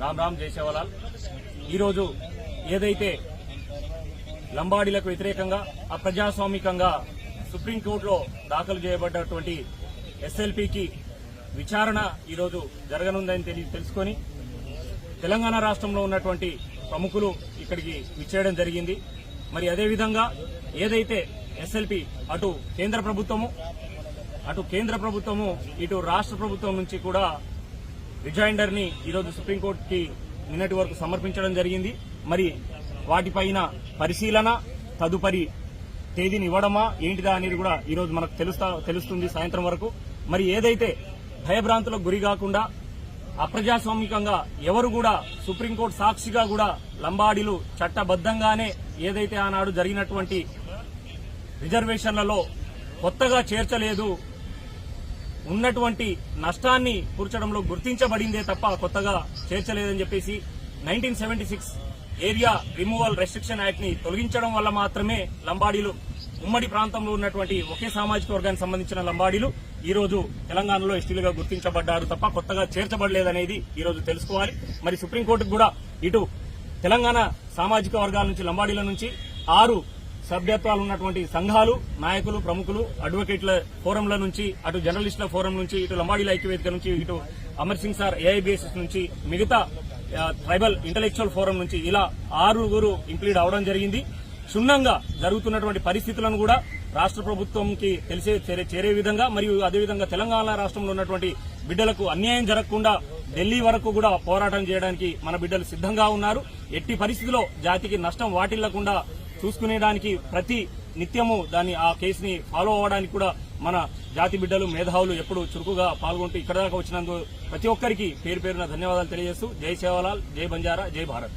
రామ్ రామ్ జై సేవలాల్ ఈరోజు ఏదైతే లంబాడీలకు వ్యతిరేకంగా అప్రజాస్వామికంగా సుప్రీంకోర్టులో దాఖలు చేయబడ్డటువంటి ఎస్ఎల్పికి విచారణ ఈరోజు జరగనుందని తెలి తెలుసుకొని తెలంగాణ రాష్ట్రంలో ఉన్నటువంటి ప్రముఖులు ఇక్కడికి విచ్చేయడం జరిగింది. మరి అదేవిధంగా ఏదైతే ఎస్ఎల్పి అటు కేంద్ర ప్రభుత్వము అటు కేంద్ర ప్రభుత్వము ఇటు రాష్ట్ర ప్రభుత్వం నుంచి కూడా రిజైండర్ని ఈరోజు సుప్రీంకోర్టుకి నిన్నటి వరకు సమర్పించడం జరిగింది. మరి వాటిపైన పరిశీలన తదుపరి తేదీని ఇవ్వడమా ఏంటిదా అనేది కూడా ఈరోజు మనకు తెలుస్తా తెలుస్తుంది సాయంత్రం వరకు. మరి ఏదైతే భయభ్రాంతులకు గురి కాకుండా అప్రజాస్వామికంగా ఎవరు కూడా సుప్రీంకోర్టు సాక్షిగా కూడా లంబాడీలు చట్టబద్దంగానే ఏదైతే ఆనాడు జరిగినటువంటి రిజర్వేషన్లలో కొత్తగా చేర్చలేదు ఉన్నటువంటి నష్టాన్ని కూర్చడంలో గుర్తించబడిందే తప్ప కొత్తగా చేర్చలేదని చెప్పేసి nineteen seventy six area removal restriction యాక్ట్ని తొలగించడం వల్ల మాత్రమే లంబాడీలు ఉమ్మడి ప్రాంతంలో ఉన్నటువంటి ఒకే సామాజిక వర్గానికి సంబంధించిన లంబాడీలు ఈ రోజు తెలంగాణలో ఎస్టీలుగా గుర్తించబడ్డారు తప్ప కొత్తగా చేర్చబడలేదనేది ఈ రోజు తెలుసుకోవాలి. మరి సుప్రీంకోర్టుకు కూడా ఇటు తెలంగాణ సామాజిక వర్గాల నుంచి లంబాడీల నుంచి ఆరు సభ్యత్వాలు ఉన్నటువంటి సంఘాలు నాయకులు ప్రముఖులు అడ్వకేట్ల ఫోరంల నుంచి అటు జర్నలిస్టుల ఫోరం నుంచి ఇటు లంబాడీల ఐక్యవేదిక నుంచి ఇటు అమర్ సింగ్ సార్ ఏఐబిఎస్ఎస్ నుంచి మిగతా ట్రైబల్ ఇంటలెక్చువల్ ఫోరం నుంచి ఇలా ఆరుగురు ఇంక్లూడ్ అవడం జరిగింది. క్షుణ్ణంగా జరుగుతున్నటువంటి పరిస్థితులను కూడా రాష్ట్ర ప్రభుత్వంకి తెలిసే చేరే- చేరే విధంగా మరియు అదేవిధంగా తెలంగాణ రాష్ట్రంలో ఉన్నటువంటి బిడ్డలకు అన్యాయం జరగకుండా ఢిల్లీ వరకు కూడా పోరాటం చేయడానికి మన బిడ్డలు సిద్ధంగా ఉన్నారు. ఎట్టి పరిస్థితిలో జాతికి నష్టం వాటిల్లకుండా చూసుకునేదానికి ప్రతి నిత్యము దాన్ని ఆ కేసుని ఫాలో అవ్వడానికి కూడా మన జాతి బిడ్డలు మేధావులు ఎప్పుడు చురుకుగా పాల్గొంటూ ఇక్కడ దాకా వచ్చినందుకు ప్రతి ఒక్కరికి పేరు పేరున ధన్యవాదాలు తెలియజేస్తూ జై సేవలాల్ జై బంజారా జై భారత్.